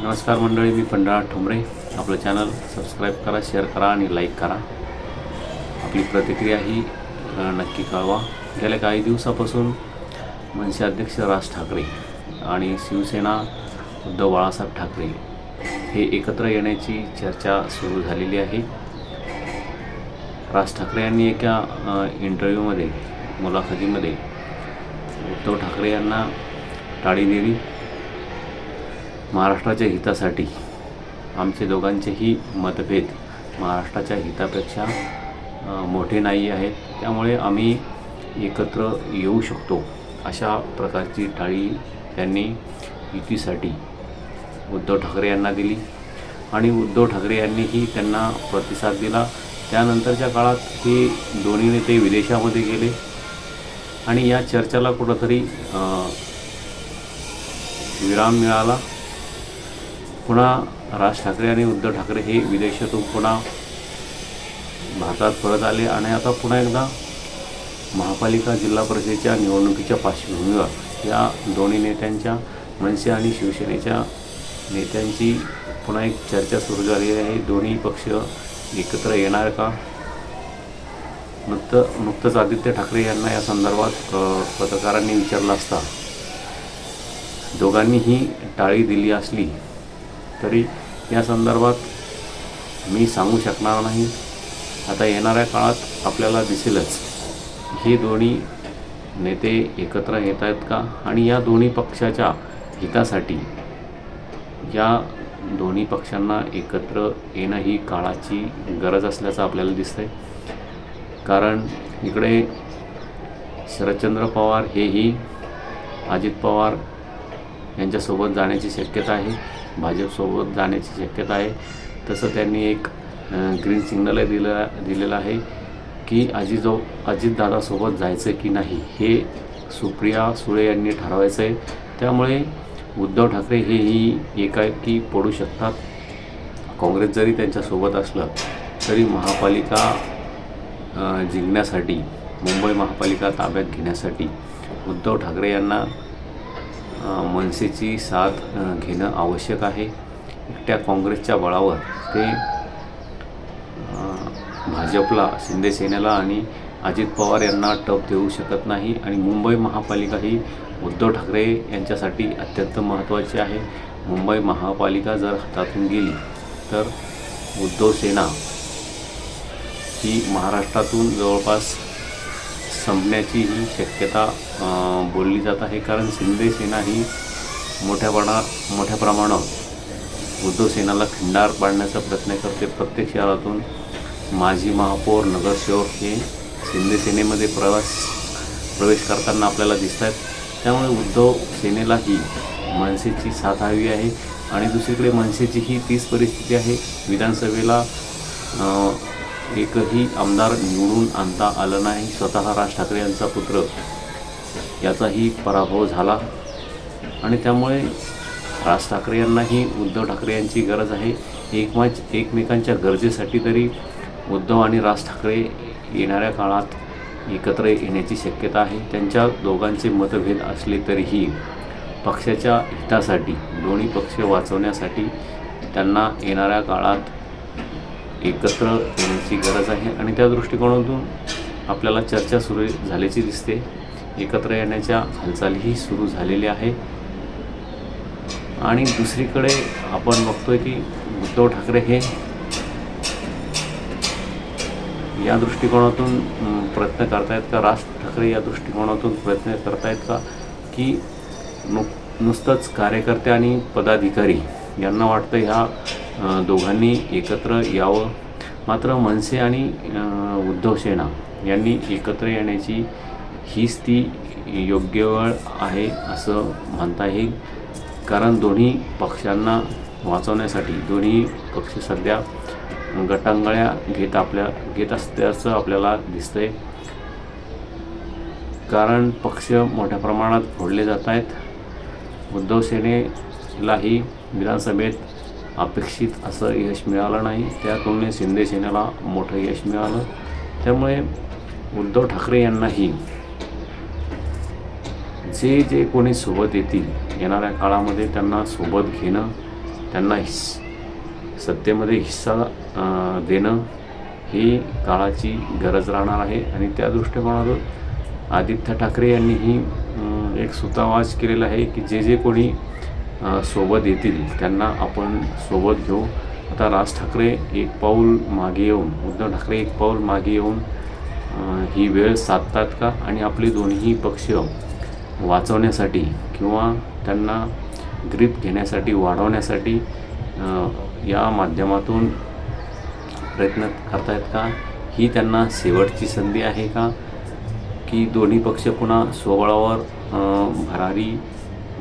नमस्कार मंडळी मी पंढरा ठोंबरे. आपलं चॅनल सबस्क्राईब करा शेअर करा आणि लाईक करा. आपली प्रतिक्रिया ही नक्की कळवा. गेल्या काही दिवसापासून मनसे अध्यक्ष राज ठाकरे आणि शिवसेना उद्धव बाळासाहेब ठाकरे हे एकत्र येण्याची चर्चा सुरू झालेली आहे. राज ठाकरे यांनी एका इंटरव्ह्यूमध्ये मुलाखतीमध्ये उद्धव ठाकरे यांना टाळी दिली. महाराष्ट्राच्या हितासाठी आमचे दोघांचेही मतभेद महाराष्ट्राच्या हितापेक्षा मोठे नाही आहेत. त्यामुळे आम्ही एकत्र येऊ शकतो अशा प्रकारची टाळी त्यांनी युतीसाठी उद्धव ठाकरे यांना दिली आणि उद्धव ठाकरे यांनीही त्यांना प्रतिसाद दिला. त्यानंतरच्या काळात हे दोन्ही नेते विदेशामध्ये गेले आणि या चर्चेला कुठंतरी विराम मिळाला. पुन्हा राज ठाकरे आणि उद्धव ठाकरे हे विदेशातून पुन्हा भारतात परत आले आणि आता पुन्हा एकदा महापालिका जिल्हा परिषदेच्या निवडणुकीच्या पार्श्वभूमीवर या दोन्ही नेत्यांच्या मनसे आणि शिवसेनेच्या नेत्यांची पुन्हा एक चर्चा सुरू झालेली आहे. दोन्ही पक्ष एकत्र येणार का? नुकतं नुकतंच आदित्य ठाकरे यांना या संदर्भात पत्रकारांनी विचारलं असता दोघांनीही टाळी दिली असली तरी या संदर्भात मी सांगू शकणार नाही. आता येणाऱ्या काळात आपल्याला दिसेलच. हे दोन्ही नेते एकत्र येत आहेत का? आणि या दोन्ही पक्षाच्या हितासाठी या दोन्ही पक्षांना एकत्र येणं ही काळाची गरज असल्याचं आपल्याला दिसतंय. कारण इकडे शरदचंद्र पवार हेही अजित पवार यांच्यासोबत जाण्याची शक्यता आहे. भाजपसोबत जाण्याची शक्यता आहे. तसं त्यांनी एक ग्रीन सिग्नलही दिलं दिलेलं आहे की अजिजो अजितदादासोबत जायचं की नाही हे सुप्रिया सुळे यांनी ठरवायचं आहे. त्यामुळे उद्धव ठाकरे हेही एकाएकी पडू शकतात. काँग्रेस जरी त्यांच्यासोबत असलं तरी महापालिका जिंकण्यासाठी मुंबई महापालिका ताब्यात घेण्यासाठी उद्धव ठाकरे यांना मनसेची साथ घेणं आवश्यक आहे. एकट्या काँग्रेसच्या बळावर ते भाजपला शिंदेसेनेला आणि अजित पवार यांना टप देऊ शकत नाही आणि मुंबई महापालिका ही उद्धव ठाकरे यांच्यासाठी अत्यंत महत्त्वाची आहे. मुंबई महापालिका जर हातातून गेली तर उद्धव सेना ही महाराष्ट्रातून जवळपास संपण्याची ही शक्यता बोलली जात आहे. कारण शिंदे सेना ही मोठ्या प्रमाणा मोठ्या प्रमाणात उद्धव सेनाला खिंडार पाडण्याचा प्रयत्न करते. प्रत्येक शहरातून माजी महापौर नगरसेवक हे शिंदे सेनेमध्ये प्रवास प्रवेश करताना आपल्याला दिसत आहेत त्यामुळे उद्धव सेनेलाही मनसेची साथ हवी आहे. आणि दुसरीकडे मनसेची ही तीच परिस्थिती आहे. विधानसभेला एकही आमदार निवडून आणता आलं नाही स्वतः राज ठाकरे यांचा पुत्र. याचाही पराभव झाला. आणि त्यामुळे राज ठाकरे यांनाही उद्धव ठाकरे यांची गरज आहे. एकमाच एकमेकांच्या गरजेसाठी तरी उद्धव आणि राज ठाकरे येणाऱ्या काळात एकत्र येण्याची शक्यता आहे. त्यांच्या दोघांचे मतभेद असले तरीही पक्षाच्या हितासाठी दोन्ही पक्ष वाचवण्यासाठी त्यांना येणाऱ्या काळात एकत्र येण्याची गरज आहे आणि त्या दृष्टिकोनातून आपल्याला चर्चा सुरू झाल्याची दिसते. एकत्र येण्याच्या हालचालीही सुरू झालेल्या आहे आणि दुसरीकडे आपण बघतोय की उद्धव ठाकरे हे या दृष्टिकोनातून प्रयत्न करतायत का? राज ठाकरे या दृष्टिकोनातून प्रयत्न करतायत का? की नु नुसतंच कार्यकर्ते आणि पदाधिकारी यांना वाटतं ह्या दोघांनी एकत्र यावं. मात्र मनसे आणि उद्धव सेना यांनी एकत्र येण्याची हीच ती योग्य वेळ आहे असं म्हणता येईल कारण दोन्ही पक्षांना वाचवण्यासाठी दोन्ही पक्ष सध्या गटांगळ्या घेत आपल्या घेत असल्याचं आपल्याला दिसतंय. कारण पक्ष मोठ्या प्रमाणात फोडले जात आहेत. उद्धव सेनेलाही विधानसभेत अपेक्षित असं यश मिळालं नाही. त्या तुलनेत शिंदे सेनेला मोठं यश मिळालं. त्यामुळे उद्धव ठाकरे यांनाही जे जे कोणी सोबत येतील येणाऱ्या काळामध्ये त्यांना सोबत घेणं त्यांना हिस् सत्तेमध्ये हिस्सा देणं ही काळाची गरज राहणार आहे. आणि त्या दृष्टिकोनातून आदित्य ठाकरे यांनीही एक सुतावाज केलेला आहे की जे जे कोणी सोबत येतील. त्यांना आपण सोबत घेऊ. आता राज ठाकरे एक पाऊल मागे येऊन उद्धव ठाकरे एक पाऊल मागे येऊन ही वेळ साधतात का? आणि आपली दोन्ही पक्ष वाचवण्यासाठी किंवा त्यांना ग्रीप घेण्यासाठी वाढवण्यासाठी या माध्यमातून प्रयत्न करतायत का? ही त्यांना शेवटची संधी आहे का? की दोन्ही पक्ष पुन्हा स्वबळावर भरारी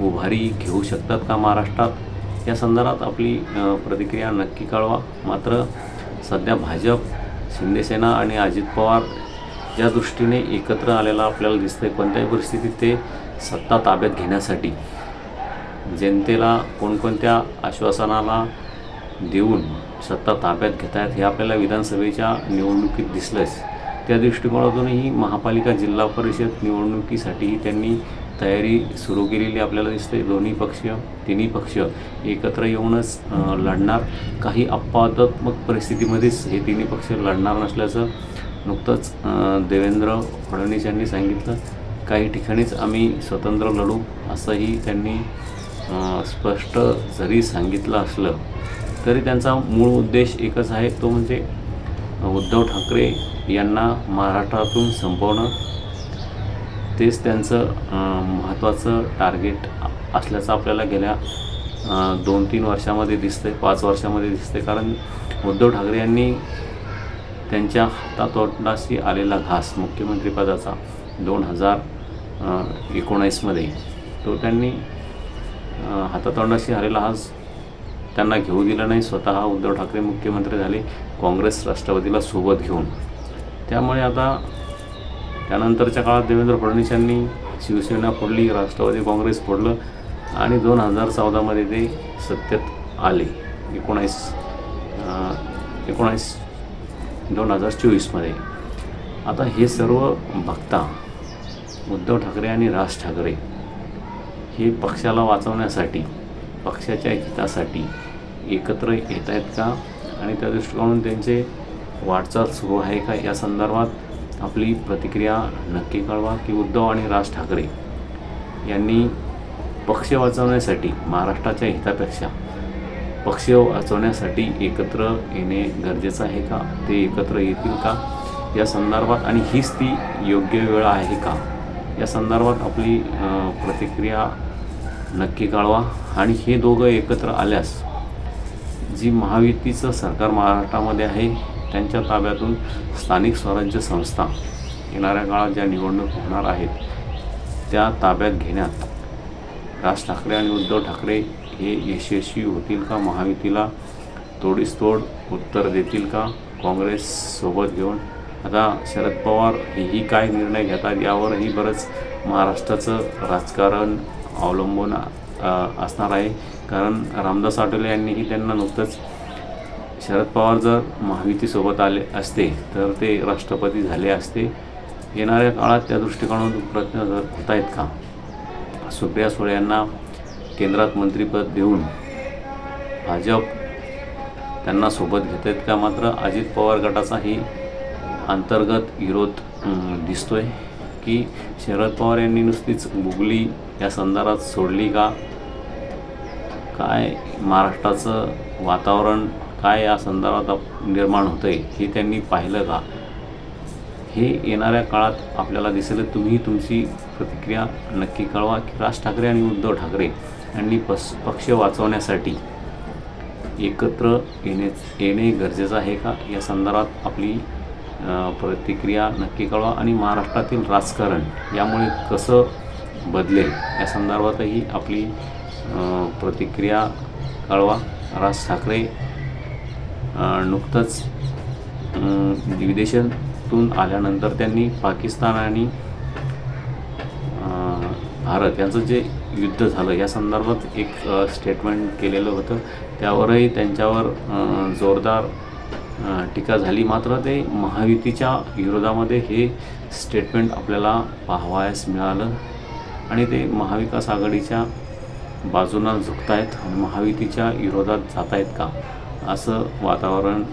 उभारी घेऊ शकतात का महाराष्ट्रात? या संदर्भात आपली प्रतिक्रिया नक्की कळवा. मात्र सध्या भाजप शिंदेसेना आणि अजित पवार या दृष्टीने एकत्र आलेला आपल्याला दिसतंय कोणत्याही परिस्थितीत ते सत्ता ताब्यात घेण्यासाठी जनतेला कोणकोणत्या आश्वासनाला देऊन सत्ता ताब्यात घेत आहेत हे आपल्याला विधानसभेच्या निवडणुकीत दिसलंच. त्या दृष्टिकोनातूनही महापालिका जिल्हा परिषद निवडणुकीसाठीही त्यांनी तयारी सुरू केलेली आपल्याला दिसते. दोन्ही पक्ष तिन्ही पक्ष एकत्र येऊनच लढणार. काही अपवादात्मक परिस्थितीमध्येच हे तिन्ही पक्ष लढणार नसल्याचं नुकतंच देवेंद्र फडणवीस यांनी सांगितलं. काही ठिकाणीच आम्ही स्वतंत्र लढू असंही त्यांनी स्पष्ट जरी सांगितलं असलं तरी त्यांचा मूळ उद्देश एकच आहे तो म्हणजे उद्धव ठाकरे यांना महाराष्ट्रातून संपवणं तेच त्यांचं महत्त्वाचं टार्गेट असल्याचं आपल्याला गेल्या दोन तीन वर्षामध्ये दिसतंय पाच वर्षामध्ये दिसतंय. कारण उद्धव ठाकरे यांनी त्यांच्या हातातोटाशी आलेला घास मुख्यमंत्रीपदाचा दोन हजार एकोणावीसमध्ये तो त्यांनी हातातोंडाशी आलेला घास त्यांना घेऊ दिला नाही. स्वतः उद्धव ठाकरे मुख्यमंत्री झाले काँग्रेस राष्ट्रवादीला सोबत घेऊन त्यामुळे आता त्यानंतरच्या काळात देवेंद्र फडणवीस यांनी शिवसेना फोडली राष्ट्रवादी काँग्रेस फोडलं आणि दोन हजार चौदामध्ये ते सत्तेत आले. एकोणावीस अं, एकोणावीस दोन हजार चोवीसमध्ये. आता हे सर्व बघता उद्धव ठाकरे आणि राज ठाकरे हे पक्षाला वाचवण्यासाठी पक्षाच्या हितासाठी एकत्र येत आहेत का? आणि त्या दृष्टिकोनातून त्यांचे वाटचाल सुरू आहे का? या संदर्भात आपली प्रतिक्रिया नक्की कळवा की उद्धव आणि राज ठाकरे यांनी पक्ष वाचवण्यासाठी महाराष्ट्राच्या हितापेक्षा पक्ष वाचवण्यासाठी एकत्र येणे गरजेचं आहे का? ते एकत्र येतील का? या संदर्भात आणि हीच ती योग्य वेळ आहे का? या संदर्भात आपली प्रतिक्रिया नक्की कळवा. आणि हे दोघं एकत्र आल्यास जी महायुतीचं सरकार महाराष्ट्रामध्ये आहे त्यांच्या ताब्यातून स्थानिक स्वराज्य संस्था येणाऱ्या काळात ज्या निवडणूक होणार आहेत त्या ताब्यात घेण्यात राज ठाकरे आणि उद्धव ठाकरे हे यशस्वी होतील का? महायुतीला तोडीस तोड उत्तर देतील का? काँग्रेस सोबत घेऊन? आता शरद पवार हेही काय निर्णय घेतात यावरही बरंच महाराष्ट्राचं राजकारण अवलंबून असणार आहे. कारण रामदास आठवले यांनीही त्यांना नुकतंच शरद पवार जर महायुतीसोबत आले असते तर ते राष्ट्रपती झाले असते. येणाऱ्या काळात त्या दृष्टिकोनातून प्रयत्न जर होत आहेत का? सुप्रिया सुळे यांना केंद्रात मंत्रिपद देऊन भाजप त्यांना सोबत घेत आहेत का? मात्र अजित पवार गटाचाही अंतर्गत विरोध दिसतोय की शरद पवार यांनी नुसतीच गुगली या संदर्भात सोडली का? काय महाराष्ट्राचं वातावरण काय या संदर्भात आप- निर्माण होतं आहे हे त्यांनी पाहिलं का? हे येणाऱ्या काळात आपल्याला दिसेल तुम्ही तुमची प्रतिक्रिया नक्की कळवा की राज ठाकरे आणि उद्धव ठाकरे यांनी पस पक्ष वाचवण्यासाठी एकत्र येणे येणे गरजेचं आहे का? या संदर्भात आपली प्रतिक्रिया नक्की कळवा आणि महाराष्ट्रातील राजकारण यामुळे कसं बदलेल या संदर्भातही आपली प्रतिक्रिया कळवा. राज ठाकरे नुकतंच विदेशातून आल्यानंतर त्यांनी पाकिस्तान आणि भारत यांचं जे युद्ध झालं या संदर्भात एक स्टेटमेंट केलेलं होतं. त्यावरही त्यांच्यावर जोरदार टीका झाली. मात्र ते महायुतीच्या विरोधामध्ये हे स्टेटमेंट आपल्याला पाहावयास मिळालं आणि ते महाविकास आघाडीच्या बाजूनं झुकतायत महायुतीच्या विरोधात जात आहेत का? असं वातावरण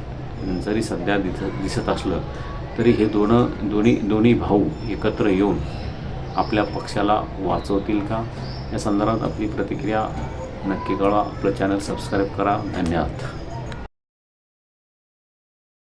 जरी सध्या दिस दिसत असलं तरी हे दोन दोन्ही दोन्ही भाऊ एकत्र येऊन आपल्या पक्षाला वाचवतील का? या संदर्भात आपली प्रतिक्रिया नक्की कळवा. आपलं चॅनल सबस्क्राईब करा. धन्यवाद.